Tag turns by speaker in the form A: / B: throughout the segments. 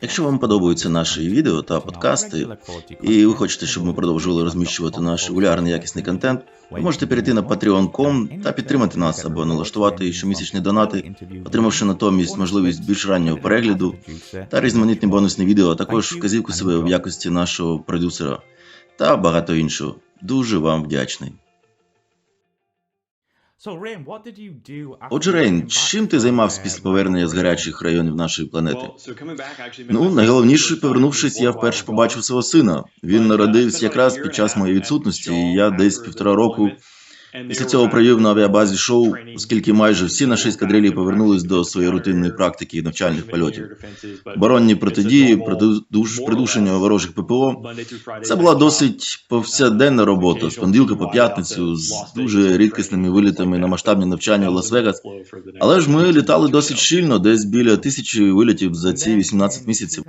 A: Якщо вам подобаються наші відео та подкасти, і ви хочете, щоб ми продовжували розміщувати наш регулярний якісний контент, ви можете перейти на patreon.com та підтримати нас або налаштувати щомісячні донати, отримавши натомість можливість більш раннього перегляду та різноманітні бонусні відео, а також вказівку себе в якості нашого продюсера та багато іншого. Дуже вам вдячний. Отже, Рейн, чим ти займався після повернення з гарячих районів нашої планети? Ну, найголовніше, повернувшись, я вперше побачив свого сина. Він народився якраз під час моєї відсутності, і я десь півтора року після цього провів на авіабазі шоу, оскільки майже всі наші ескадрилі повернулись до своєї рутинної практики навчальних польотів. Оборонні протидії, придуш- придушення ворожих ППО. Це була досить повсякденна робота з понеділка по п'ятницю з дуже рідкісними вилітами на масштабні навчання в Лас-Вегас. Але ж ми літали досить щільно, десь біля тисячі вилітів за ці 18 місяців.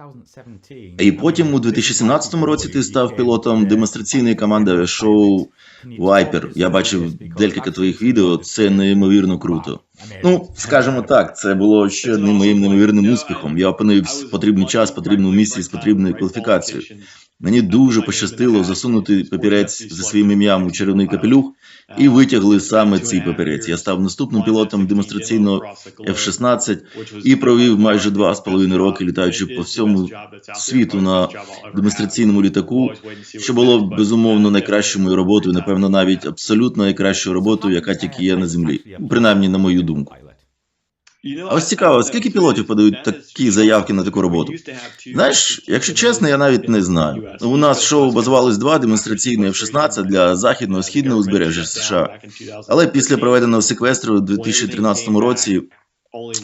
A: І потім у 2017 році ти став пілотом демонстраційної команди шоу Viper. Я бачив декілька твоїх відео. Це неймовірно круто. Ну, скажімо так, це було ще одним моїм неймовірним успіхом. Я опинився в потрібний час, потрібну місці з потрібною кваліфікацією. Мені дуже пощастило засунути папірець зі своїм ім'ям у чарівний капелюх, і витягли саме цей папірець. Я став наступним пілотом демонстраційного F-16 і провів майже два з половиною роки, літаючи по всьому світу на демонстраційному літаку, що було безумовно найкращою моєю роботою, напевно, навіть абсолютно найкращою роботою, яка тільки є на землі, принаймні на мою думку. А ось цікаво, скільки пілотів подають такі заявки на таку роботу? Знаєш, якщо чесно, я навіть не знаю. У нас шоу базувались два демонстраційні F-16 для західного східного узбережжя США. Але після проведеного секвестру у 2013 році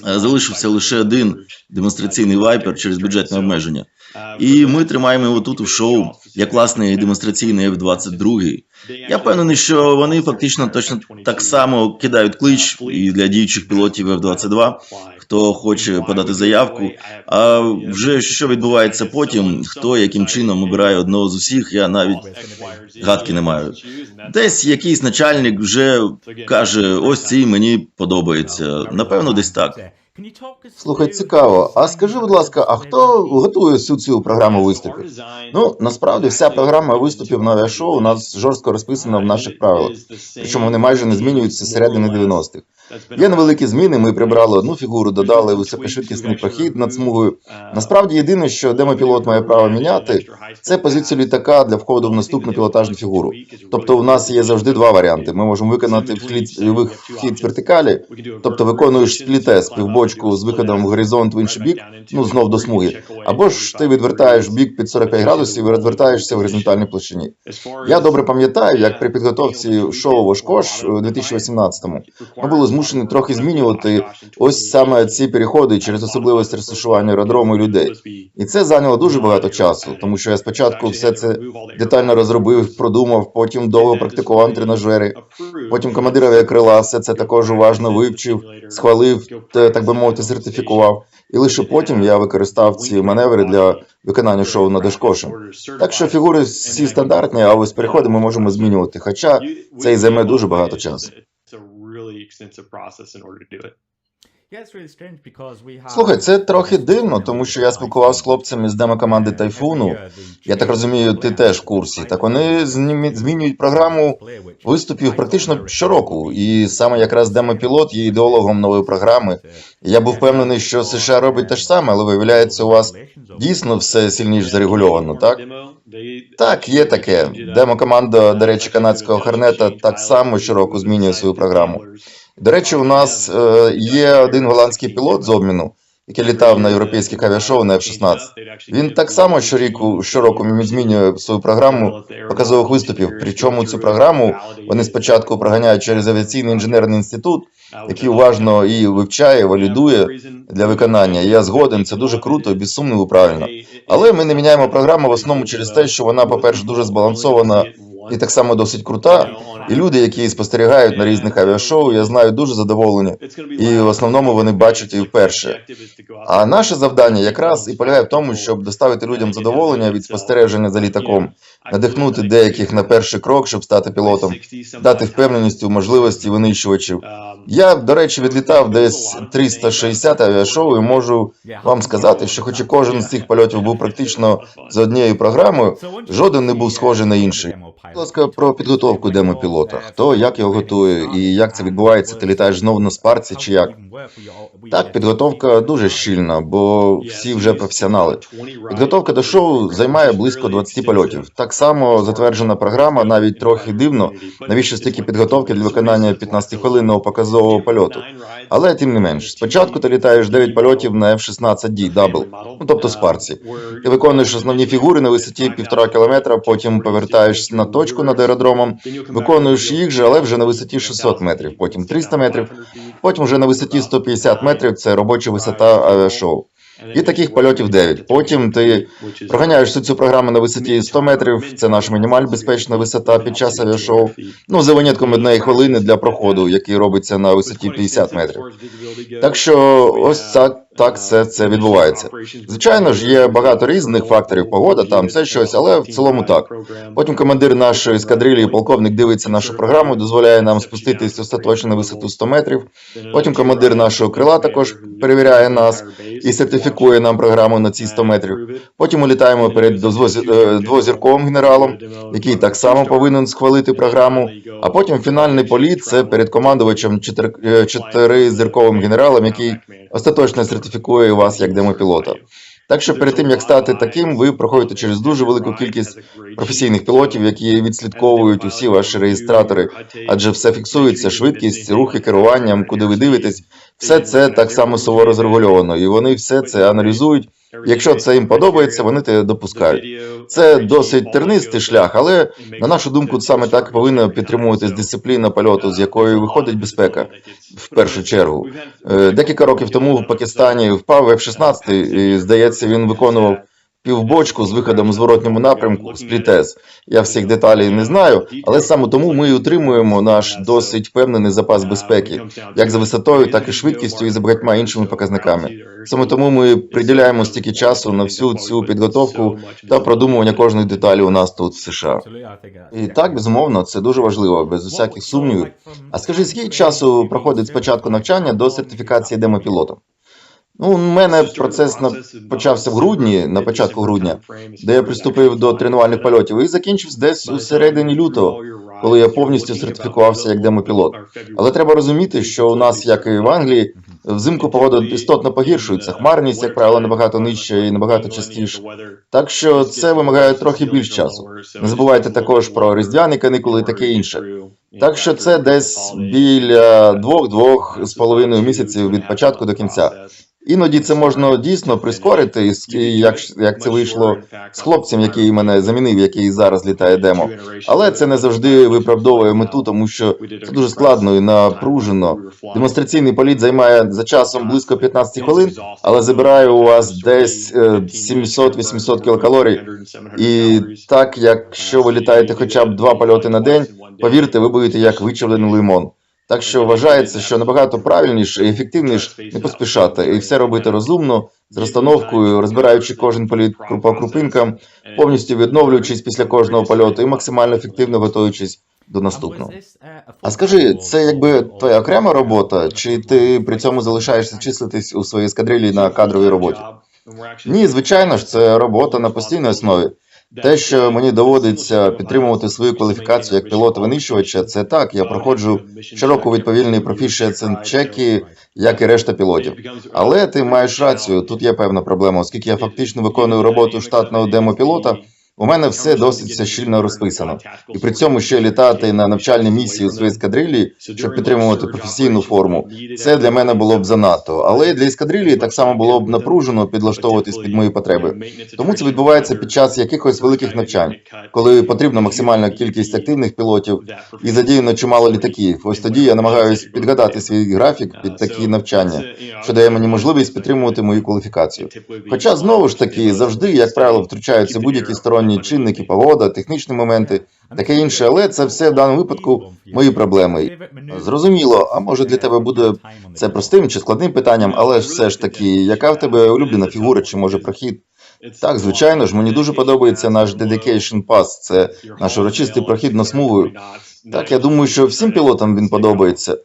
A: е, залишився лише один демонстраційний вайпер через бюджетне обмеження. І ми тримаємо його тут у шоу, як власне і демонстраційний F-22. Я впевнений, що вони фактично точно так само кидають клич і для діючих пілотів F-22, хто хоче подати заявку. А вже що відбувається потім, хто яким чином обирає одного з усіх, я навіть гадки не маю. Десь якийсь начальник вже каже: ось цей мені подобається. Напевно, десь так.
B: Слухай, цікаво. А скажи, будь ласка, а хто готує всю цю програму виступів? Ну, насправді, вся програма виступів на шоу у нас жорстко розписана в наших правилах. Причому вони майже не змінюються з середини 90-х. Є невеликі зміни. Ми прибрали одну фігуру, додали високошвидкісний прохід над смугою. Насправді, єдине, що демопілот має право міняти, це позицію літака для входу в наступну пілотажну фігуру. Тобто, у нас є завжди два варіанти. Ми можемо виконати вхід, вхід з вертикалі, тобто виконуєш сплітес, півбочку з виходом в горизонт в інший бік, ну знов до смуги. Або ж ти відвертаєш бік під 45 градусів і розвертаєшся в горизонтальній площині. Я добре пам'ятаю, як при підготовці шоу Вошкош у 2018-му ми були змушені трохи змінювати ось саме ці переходи через особливості розташування аеродрому і людей. І це зайняло дуже багато часу, тому що я спочатку все це детально розробив, продумав, потім довго практикував тренажери. Потім командир авіакрила все це також уважно вивчив, схвалив, так би мовити, сертифікував. І лише потім я використав ці маневри для виконання шоу над Ешкошем. Так що фігури всі стандартні, а ось переходи ми можемо змінювати. Хоча це і займе дуже багато часу. Слухай, це трохи дивно, тому що я спілкувався з хлопцями з демокоманди Тайфуну. Я так розумію, ти теж в курсі. Так вони змінюють програму виступів практично щороку. І саме якраз демопілот є ідеологом нової програми. Я був впевнений, що США робить те ж саме, але виявляється, у вас дійсно все сильніше зарегульовано, так? Так, є таке. Демо-команда, до речі, канадського Хорнета так само щороку змінює свою програму. До речі, у нас е, є один голландський пілот з обміну, який літав на європейських авіашоу на F-16. Він так само щоріку, щороку змінює свою програму показових виступів. Причому цю програму вони спочатку проганяють через авіаційний інженерний інститут, який уважно її вивчає, валідує для виконання. Я згоден, це дуже круто, без сумніву правильно. Але ми не міняємо програму в основному через те, що вона, по-перше, дуже збалансована і так само досить крута. І люди, які спостерігають на різних авіашоу, я знаю, дуже задоволені. І в основному вони бачать її вперше. А наше завдання якраз і полягає в тому, щоб доставити людям задоволення від спостереження за літаком. Надихнути деяких на перший крок, щоб стати пілотом, дати впевненість у можливості винищувачів. Я, до речі, відлітав десь 360 авіашоу і можу вам сказати, що хоч і кожен з цих польотів був практично за однією програмою, жоден не був схожий на інший. Будь ласка, про підготовку демопілота. Хто як його готує і як це відбувається? Ти літаєш знову на спарці чи як? Так, підготовка дуже щільна, бо всі вже професіонали. Підготовка до шоу займає близько 20 польотів. Так само затверджена програма, навіть трохи дивно, навіщо стільки підготовки для виконання 15-хвилинного показового польоту. Але тим не менш, спочатку ти літаєш 9 польотів на F-16D Double, ну тобто спарці. Ти виконуєш основні фігури на висоті півтора кілометра, потім повертаєшся на точку над аеродромом, виконуєш їх же, але вже на висоті 600 метрів, потім 300 метрів, потім вже на висоті 150 метрів це робоча висота авіашоу. І таких польотів 9. Потім ти проганяєш цю програму на висоті 100 метрів, це наша мінімаль безпечна висота під час авіашоу. Ну, за винятком однієї хвилини для проходу, який робиться на висоті 50 метрів. Так що ось так, так все це відбувається. Звичайно ж, є багато різних факторів, погода, там все щось, але в цілому так. Потім командир нашої ескадрилі, полковник дивиться нашу програму, дозволяє нам спуститись остаточно на висоту 100 метрів. Потім командир нашого крила також перевіряє нас і сертифікує нам програму на ці 100 метрів. Потім ми літаємо перед е, двозірковим генералом, який так само повинен схвалити програму. А потім фінальний політ це перед командувачем е, чотиризірковим генералом, який остаточно сертифікує вас як демопілота. Так що перед тим як стати таким, ви проходите через дуже велику кількість професійних пілотів, які відслідковують усі ваші реєстратори, адже все фіксується, швидкість, рухи керуванням, куди ви дивитесь, все це так само суворо зрегульовано, і вони все це аналізують. Якщо це їм подобається, вони те допускають. Це досить тернистий шлях, але на нашу думку, саме так повинна підтримуватись дисципліна польоту, з якої виходить безпека в першу чергу. Е, Декілька років тому в Пакистані впав F-16, і здається, він виконував півбочку з виходом у зворотньому напрямку з плітез. Я всіх деталей не знаю, але саме тому ми і утримуємо наш досить впевнений запас безпеки, як за висотою, так і швидкістю, і за багатьма іншими показниками. Саме тому ми приділяємо стільки часу на всю цю підготовку та продумування кожної деталі у нас тут в США. І так, безумовно, це дуже важливо, без усяких сумнівів. А скажи, скільки часу проходить з початку навчання до сертифікації демопілотом? Ну, у мене процес на... почався в грудні, на початку грудня, де я приступив до тренувальних польотів і закінчився десь у середині лютого, коли я повністю сертифікувався як демопілот. Але треба розуміти, що у нас, як і в Англії, взимку погода істотно погіршується. Хмарність, як правило, набагато нижча і набагато частіше. Так що це вимагає трохи більш часу. Не забувайте також про різдвяні канікули і таке інше. Так що це десь біля двох-двох з половиною місяців від початку до кінця. Іноді це можна дійсно прискорити, і як, як це вийшло з хлопцем, який мене замінив, який зараз літає демо. Але це не завжди виправдовує мету, тому що це дуже складно і напружено. Демонстраційний політ займає за часом близько 15 хвилин, але забирає у вас десь е, 700-800 кілокалорій. І так, якщо ви літаєте хоча б два польоти на день, повірте, ви будете як вичавлений лимон. Так що вважається, що набагато правильніше і ефективніше не поспішати і все робити розумно, з розстановкою, розбираючи кожен політ по крупинкам, повністю відновлюючись після кожного польоту і максимально ефективно готуючись до наступного. А скажи, це якби твоя окрема робота, чи ти при цьому залишаєшся числитись у своїй ескадрилі на кадровій роботі? Ні, звичайно ж, це робота на постійній основі. Те, що мені доводиться підтримувати свою кваліфікацію як пілота-винищувача, це так. Я проходжу щороку відповільний proficiency чеки, як і решта пілотів. Але ти маєш рацію, тут є певна проблема, оскільки я фактично виконую роботу штатного демопілота. У мене все досить все щільно розписано, і при цьому ще літати на навчальні місії у своїй ескадрилі, щоб підтримувати професійну форму. Це для мене було б занадто. Але для ескадрилі так само було б напружено підлаштовуватись під мої потреби. Тому це відбувається під час якихось великих навчань, коли потрібна максимальна кількість активних пілотів і задіяно чимало літаків. Ось тоді я намагаюся підгадати свій графік під такі навчання, що дає мені можливість підтримувати мою кваліфікацію. Хоча знову ж таки завжди, як правило, втручаються будь-які сторонні чинники, погода, технічні моменти, таке інше, але це все в даному випадку мої проблеми. Зрозуміло, а може для тебе буде це простим чи складним питанням, але ж все ж таки, яка в тебе улюблена фігура чи може прохід? Так, звичайно ж, мені дуже подобається наш Dedication Pass. Це наш урочистий прохід на смугу. Так, я думаю, що всім пілотам він подобається.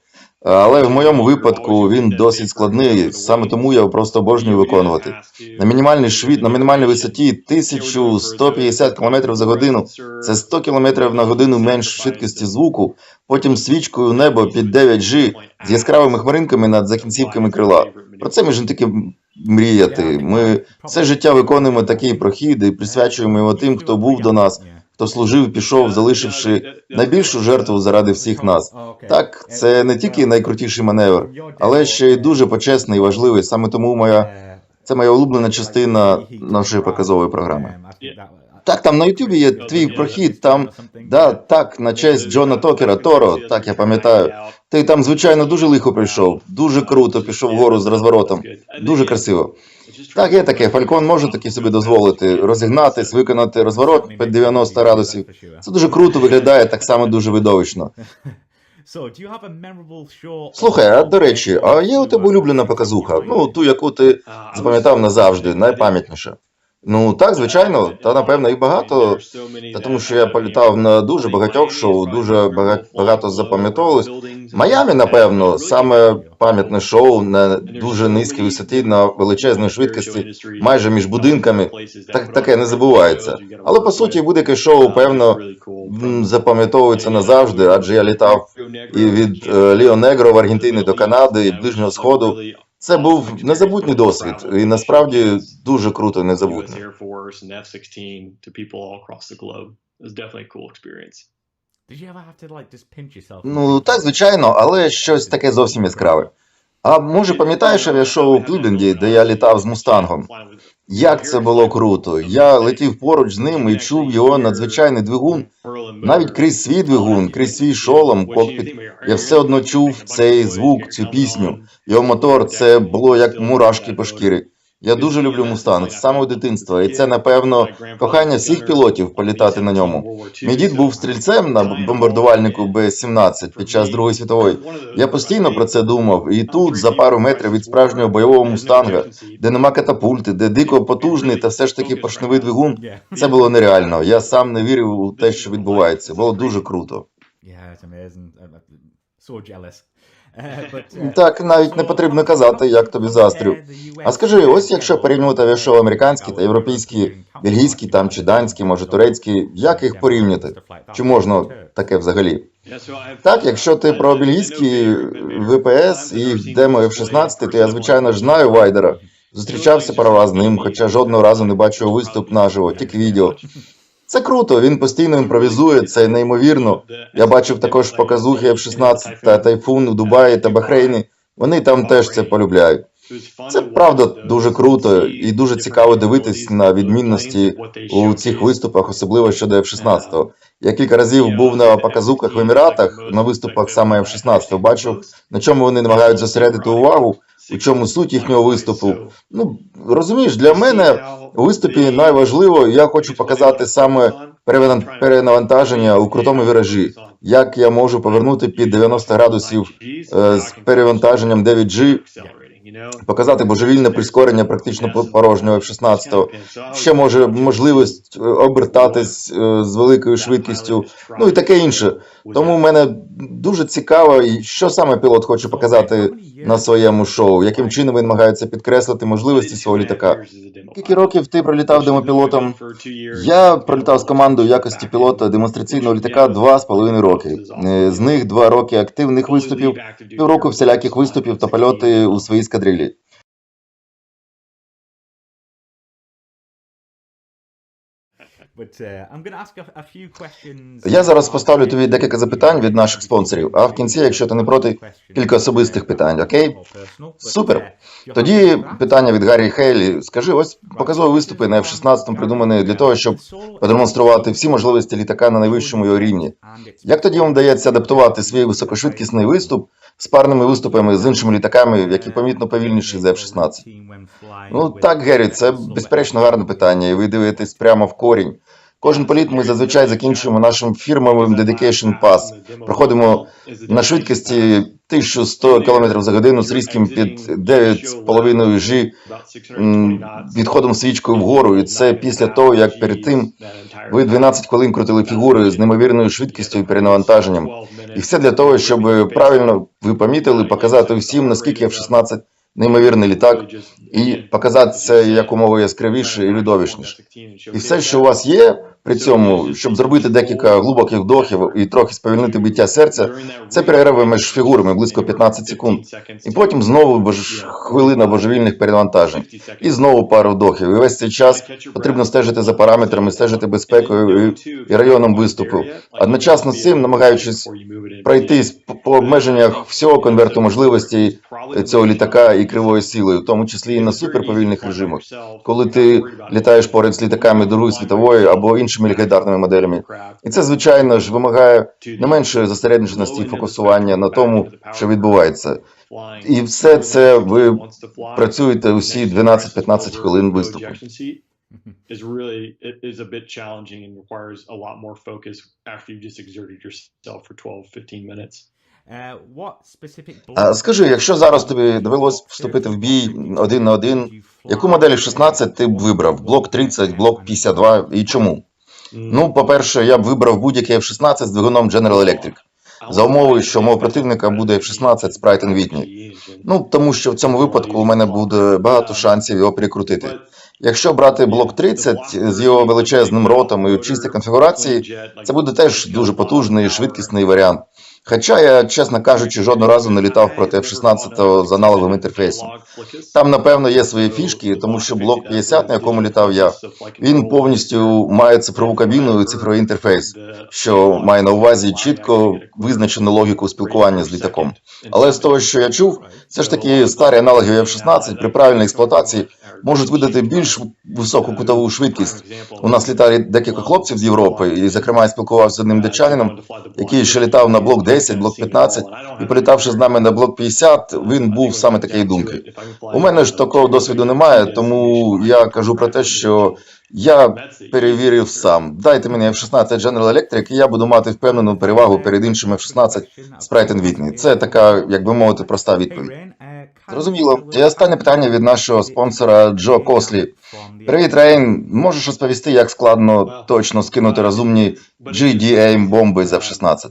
B: Але в моєму випадку він досить складний, саме тому я просто обожнюю виконувати. На мінімальній швид, на мінімальній висоті 1150 км за годину. Це 100 км на годину менш швидкості звуку, потім свічкою небо під 9G з яскравими хмаринками над закінцівками крила. Про це можна тільки мріяти. Ми все життя виконуємо такий прохід і присвячуємо його тим, хто був до нас, хто служив, пішов, залишивши найбільшу жертву заради всіх нас. Так, це не тільки найкрутіший маневр, але ще й дуже почесний і важливий. Саме тому моя це моя улюблена частина нашої показової програми. Так, там на Ютубі є твій прохід, там да, так, на честь Джона Токера, Торо, так я пам'ятаю. Ти там, звичайно, дуже лихо прийшов, дуже круто пішов вгору з розворотом. Дуже красиво. Так, є таке. Фалькон може таки собі дозволити розігнатись, виконати розворот під 90 градусів. Це дуже круто виглядає, так само дуже видовищно. Слухай, а до речі, а є у тебе улюблена показуха? Ну, ту, яку ти запам'ятав назавжди, найпам'ятніша. Ну так, звичайно, та напевно їх багато. Та тому що я політав на дуже багатьох шоу, дуже бага- багато запам'ятовувалось. Майамі, напевно, саме пам'ятне шоу на дуже низькій висоті, на величезній швидкості, майже між будинками. Так, таке не забувається. Але по суті, будь-яке шоу, певно, запам'ятовується назавжди, адже я літав і від е, Ліо Негро в Аргентині до Канади, і Ближнього Сходу. Це був незабутній досвід, і насправді дуже круто незабутній.
C: Air Force and F-16 to people all across the globe. It definitely a cool experience.
B: Ну так, звичайно, але щось таке зовсім яскраве. А може пам'ятаєш авіашоу у Клібенді, де я літав з мустангом? Як це було круто! Я летів поруч з ним і чув його надзвичайний двигун. Навіть крізь свій двигун, крізь свій шолом, кокпіт, я все одно чув цей звук, цю пісню. Його мотор це було як мурашки по шкірі. Я дуже люблю мустанг з самого дитинства, і це напевно кохання всіх пілотів політати на ньому. Мій дід був стрільцем на бомбардувальнику Б-17 під час Другої світової. Я постійно про це думав, і тут, за пару метрів від справжнього бойового мустанга, де нема катапульти, де дико потужний та все ж таки поршневий двигун, це було нереально. Я сам не вірив у те, що відбувається. Було дуже круто. Так, навіть не потрібно казати, як тобі застрю. А скажи, ось якщо порівнювати авіашоу американські та європейські, бельгійські там чи данські, може турецькі, як їх порівняти? Чи можна таке взагалі? Так, якщо ти про бельгійські ВПС і демо F-16, то я звичайно ж знаю Вайдера. Зустрічався пару раз з ним, хоча жодного разу не бачив виступ наживо, тільки відео. Це круто, він постійно імпровізує, це неймовірно. Я бачив також показухи F-16 та Тайфун у Дубаї та Бахрейні. Вони там теж це полюбляють. Це правда дуже круто і дуже цікаво дивитись на відмінності у цих виступах, особливо щодо F-16. Я кілька разів був на показуках в Еміратах, на виступах саме F-16, бачив, на чому вони намагають зосередити увагу, у чому суть їхнього виступу. Ну, розумієш, для мене у виступі найважливо, я хочу показати саме перенавантаження у крутому віражі. Як я можу повернути під 90 градусів е, з перевантаженням 9G, показати божевільне прискорення практично по- порожнього F-16, ще може можливість е, обертатись е, з великою швидкістю, ну і таке інше. Тому мене дуже цікаво, що саме пілот хоче показати на своєму шоу, яким чином він намагається підкреслити можливості свого літака. Скільки років ти пролітав демопілотом? Я пролітав з командою в якості пілота демонстраційного літака два з половиною роки. Е, З них два роки активних виступів, півроку всіляких виступів та польоти у своїй скадрилі. Я зараз поставлю тобі декілька запитань від наших спонсорів, а в кінці, якщо ти не проти, кілька особистих питань, окей? Супер. Тоді питання від Гаррі Хейлі. Скажи, ось показові виступи на F-16 придумані для того, щоб продемонструвати всі можливості літака на найвищому його рівні. Як тоді вам вдається адаптувати свій високошвидкісний виступ з парними виступами з іншими літаками, які помітно повільніші за F-16? Ну так, Геррі, це безперечно гарне питання, і ви дивитесь прямо в корінь. Кожен політ ми зазвичай закінчуємо нашим фірмовим Dedication Pass. Проходимо на швидкості 1100 км за годину з різким під 9,5 G відходом свічкою вгору. І це після того, як перед тим ви 12 хвилин крутили фігури з неймовірною швидкістю і перенавантаженням. І все для того, щоб правильно ви помітили, показати всім, наскільки F-16 неймовірний літак, і показати це якомога яскравіше і видовищніше. І все, що у вас є при цьому, щоб зробити декілька глибоких вдохів і трохи сповільнити биття серця, це перерви між фігурами близько 15 секунд. І потім знову бож... хвилина божевільних перевантажень. І знову пару вдохів. І весь цей час потрібно стежити за параметрами, стежити безпекою і, районом виступу. Одночасно з цим, намагаючись пройтись по, обмеженнях всього конверту можливостей цього літака і кривої сили, в тому числі і на суперповільних режимах. Коли ти літаєш поряд з літаками Другої світової або іншими легендарними моделями. І це, звичайно ж, вимагає не меншої зосередженості і фокусування на тому, що відбувається. І все це ви працюєте усі 12-15 хвилин виступу.
C: is really it is a bit challenging and requires a lot more focus after you've just exerted yourself for 12 15 minutes.
B: А скажи, якщо зараз тобі довелось вступити в бій один на один, яку модель 16 ти б вибрав? Блок 30, блок 52 і чому? Ну, по-перше, я б вибрав будь-який F-16 з двигуном General Electric. За умови, що мого противника буде F-16 з Pratt Whitney. Ну, тому що в цьому випадку у мене буде багато шансів його перекрутити. Якщо брати блок 30 з його величезним ротом і чистій конфігурації, це буде теж дуже потужний і швидкісний варіант. Хоча я, чесно кажучи, жодного разу не літав проти F-16 з аналоговим інтерфейсом. Там, напевно, є свої фішки, тому що блок 50, на якому літав я, він повністю має цифрову кабіну і цифровий інтерфейс, що має на увазі чітко визначену логіку спілкування з літаком. Але з того, що я чув, все ж таки старі аналоги F-16 при правильній експлуатації можуть видати більш високу кутову швидкість. У нас літали декілька хлопців з Європи, і, зокрема, я спілкувався з одним датчанином, який ще літав на блок 10, блок 15, і політавши з нами на блок 50, він був саме такої думки. У мене ж такого досвіду немає, тому я кажу про те, що я перевірив сам. Дайте мені F-16 General Electric, і я буду мати впевнену перевагу перед іншими F-16 Sprite Whitney. Це така, як би мовити, проста відповідь. Зрозуміло. І останнє питання від нашого спонсора Джо Кослі. Привіт, Рейн. Можеш розповісти, як складно точно скинути розумні GDAIM бомби з F-16?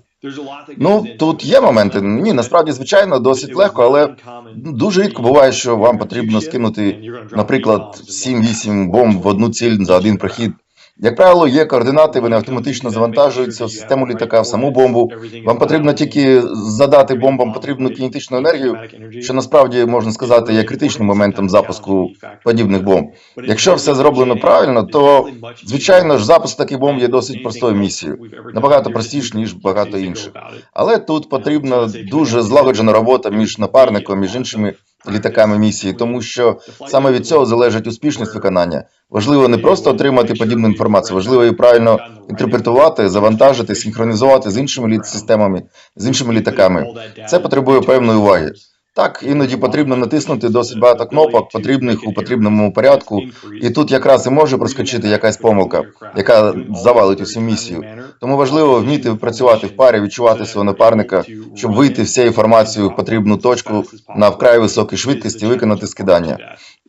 B: Ну, тут є моменти. Ні, насправді, звичайно, досить легко, але дуже рідко буває, що вам потрібно скинути, наприклад, 7-8 бомб в одну ціль за один прохід. Як правило, є координати, вони автоматично завантажуються в систему літака, в саму бомбу. Вам потрібно тільки задати бомбам потрібну кінетичну енергію, що насправді можна сказати є критичним моментом запуску подібних бомб. Якщо все зроблено правильно, то звичайно ж запуск таких бомб є досить простою місією, набагато простіше ніж багато інших. Але тут потрібна дуже злагоджена робота між напарником, між іншими літаками місії, тому що саме від цього залежить успішність виконання. Важливо не просто отримати подібну інформацію, важливо її правильно інтерпретувати, завантажити, синхронізувати з іншими літ-системами, з іншими літаками. Це потребує певної уваги. Так, іноді потрібно натиснути досить багато кнопок, потрібних у потрібному порядку, і тут якраз і може проскочити якась помилка, яка завалить усю місію. Тому важливо вміти працювати в парі, відчувати свого напарника, щоб вийти всією інформацію в потрібну точку на вкрай високій швидкості, виконати скидання.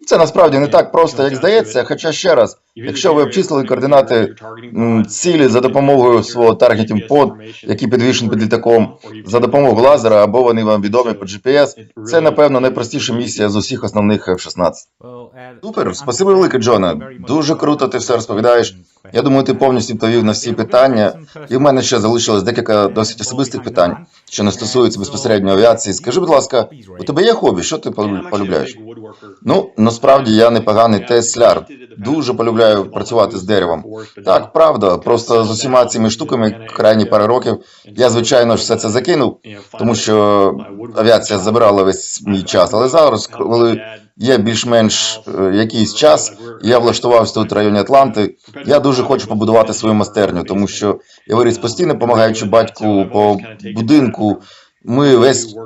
B: Це насправді не так просто, як здається. Хоча ще раз, якщо ви обчислили координати цілі за допомогою свого таргетінг под, який підвішений під літаком, за допомогою лазера або вони вам відомі по GPS, це напевно найпростіша місія з усіх основних F-16. Супер, спасибо велике, Джона. Дуже круто ти все розповідаєш. Я думаю, ти повністю відповів на всі питання. І в мене ще залишилось декілька досить особистих питань, що не стосуються безпосередньо авіації. Скажи, будь ласка, у тебе є хобі? Що ти полюбляєш? Ну, насправді я непоганий тесляр. Дуже полюбляю працювати з деревом. Так, правда. Просто з усіма цими штуками крайні пару років я, звичайно ж, все це закинув, тому що авіація забирала весь мій час. Але зараз, коли є більш-менш е, якийсь час, я влаштувався тут в районі Атланти, я дуже хочу побудувати свою майстерню, тому що я виріс постійно, допомагаючи батьку по будинку. Ми весь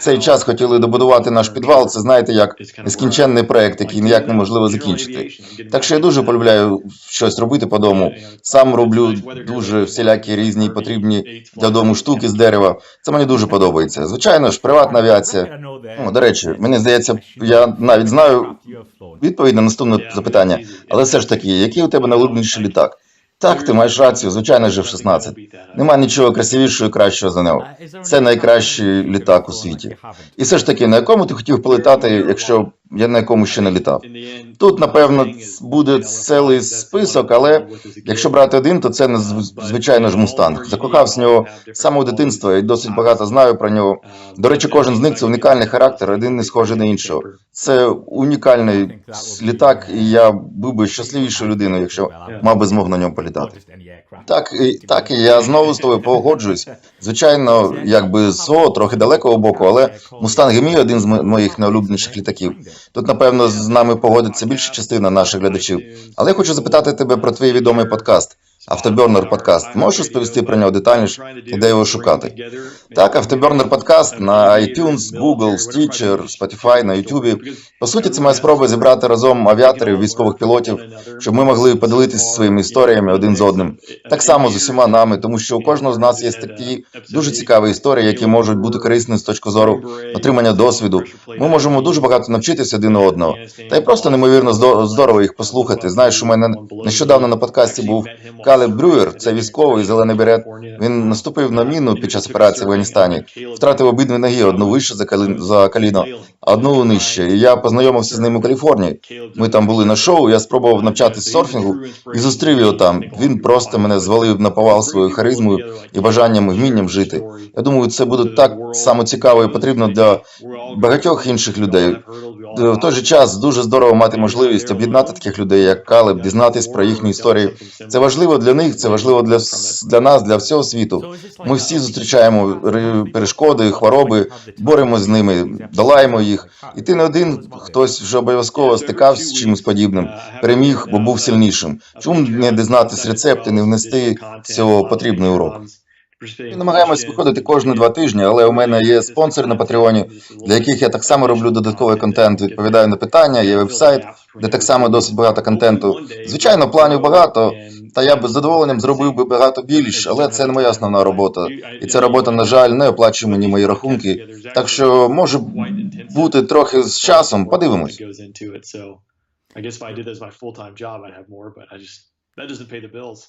B: цей час хотіли добудувати наш підвал. Це знаєте, як нескінченний проект, який ніяк неможливо закінчити. Так що я дуже полюбляю щось робити по дому. Сам роблю дуже всілякі різні потрібні для дому штуки з дерева. Це мені дуже подобається. Звичайно ж, приватна авіація. О, до речі, мені здається, я навіть знаю відповідь на наступне запитання. Але все ж таки, який у тебе найулюбленіший літак? Так, ти маєш рацію, звичайно жив F-16. Нема нічого красивішого і кращого за нього. Це найкращий літак у світі. І все ж таки, на якому ти хотів полетати, якщо я на якому ще не літав? Тут, напевно, буде цілий список, але якщо брати один, то це наз- звичайно ж мустанг. Закохався в нього з самого дитинства і досить багато знаю про нього. До речі, кожен з них це унікальний характер, один не схожий на іншого. Це унікальний літак, і я був би щасливішою людиною, якщо мав би змогу на ньому політати. Так, і, так, і я знову з тобою погоджуюсь. Звичайно, якби з свого трохи далекого боку, але Мустанг мій один з моїх найулюбленіших літаків. Тут, напевно, з нами погодиться більша частина наших глядачів. Але я хочу запитати тебе про твій відомий подкаст. Автобернер подкаст. Можеш розповісти про нього детальніше де його шукати? Так, Автобернер подкаст на iTunes, Google, Stitcher, Spotify, на YouTube. По суті, це моя спроба зібрати разом авіаторів, військових пілотів, щоб ми могли поділитися своїми історіями один з одним. Так само з усіма нами, тому що у кожного з нас є такі дуже цікаві історії, які можуть бути корисними з точки зору отримання досвіду. Ми можемо дуже багато навчитися один одного. Та й просто неймовірно здорово їх послухати. Знаєш, у мене нещодавно на подкасті був Калеб Брюєр, це військовий зелений берет. Він наступив на міну під час операції в Афганістані, втратив обидві ноги, одну вище за калі- за коліно, а одну нижче. І я познайомився з ним у Каліфорнії. Ми там були на шоу, я спробував навчатись серфінгу і зустрів його там. Він просто мене звалив на повал своєю харизмою і бажанням і вмінням жити. Я думаю, це буде так само цікаво і потрібно для багатьох інших людей. В той же час дуже здорово мати можливість об'єднати таких людей, як Калеб, дізнатись про їхні історії. Це важливо для них, це важливо для, для нас, для всього світу. Ми всі зустрічаємо перешкоди, хвороби, боремось з ними, долаємо їх. І ти не один, хтось вже обов'язково стикався з чимось подібним, переміг, бо був сильнішим. Чому не дізнатись рецепти, не внести цього потрібний урок? Ми намагаємось виходити кожні два тижні, але у мене є спонсори на Патреоні, для яких я так само роблю додатковий контент, відповідаю на питання, є веб-сайт, де так само досить багато контенту. Звичайно, планів багато, та я б з задоволенням зробив би багато більш, але це не моя основна робота. І ця робота, на жаль, не оплачує мені мої рахунки. Так що може бути трохи з часом, подивимось.
C: I guess if I did this my full time job, I'd have more, but I just that doesn't pay the bills.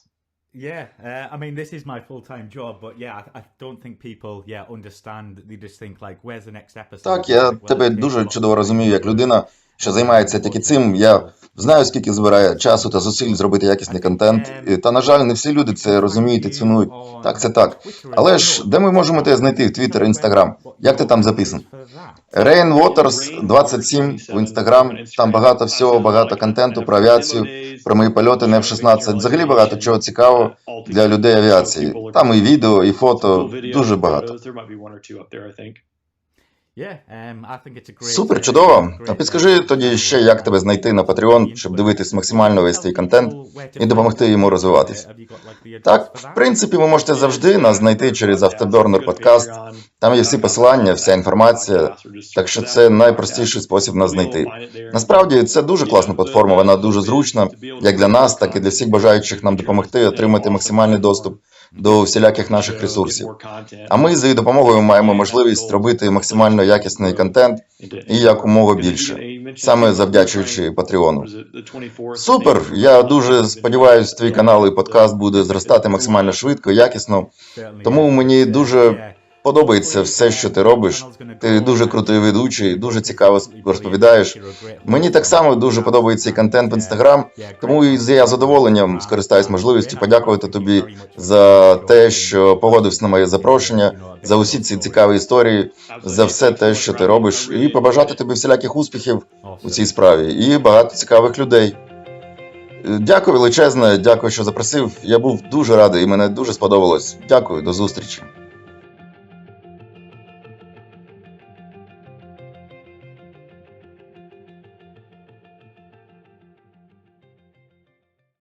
D: Yeah, uh, I mean, this is my full time job, but yeah, I, I don't think people, yeah, understand. They just think like, where's the next episode?
B: Так, я
D: Like, well,
B: тебе
D: okay,
B: дуже
D: well,
B: чудово розумію, як людина, що займається тільки цим. Я знаю, скільки збирає часу та зусиль зробити якісний контент. Та, на жаль, не всі люди це розуміють і цінують. Так, це так. Але ж де ми можемо тебе знайти в Твіттер, Інстаграм? Як ти там записаний? Rain Waters 27 в Інстаграм. Там багато всього, багато контенту про авіацію, про мої польоти на F-16. Взагалі багато чого цікавого для людей авіації. Там і відео, і фото, дуже багато. Супер,
D: uh,
B: чудово. А підскажи тоді ще, як тебе знайти на Patreon, щоб дивитись максимально весь твій контент і допомогти йому розвиватись. Так, в принципі, ви можете завжди нас знайти через Автобернер подкаст. Там є всі посилання, вся інформація. Так що це найпростіший спосіб нас знайти. Насправді це дуже класна платформа, вона дуже зручна, як для нас, так і для всіх бажаючих нам допомогти отримати максимальний доступ до всіляких наших ресурсів. А ми з її допомогою маємо можливість робити максимально якісний контент і якомога більше, саме завдячуючи Патреону. Супер! Я дуже сподіваюся, твій канал і подкаст буде зростати максимально швидко, якісно. Тому мені дуже подобається все, що ти робиш. Ти дуже крутий ведучий, дуже цікаво розповідаєш. Мені так само дуже подобається і контент в інстаграм, тому я задоволенням скористаюсь можливістю подякувати тобі за те, що погодився на моє запрошення, за усі ці цікаві історії, за все те, що ти робиш, і побажати тобі всіляких успіхів у цій справі і багато цікавих людей. Дякую величезне, дякую, що запросив. Я був дуже радий і мене дуже сподобалось. Дякую, до зустрічі.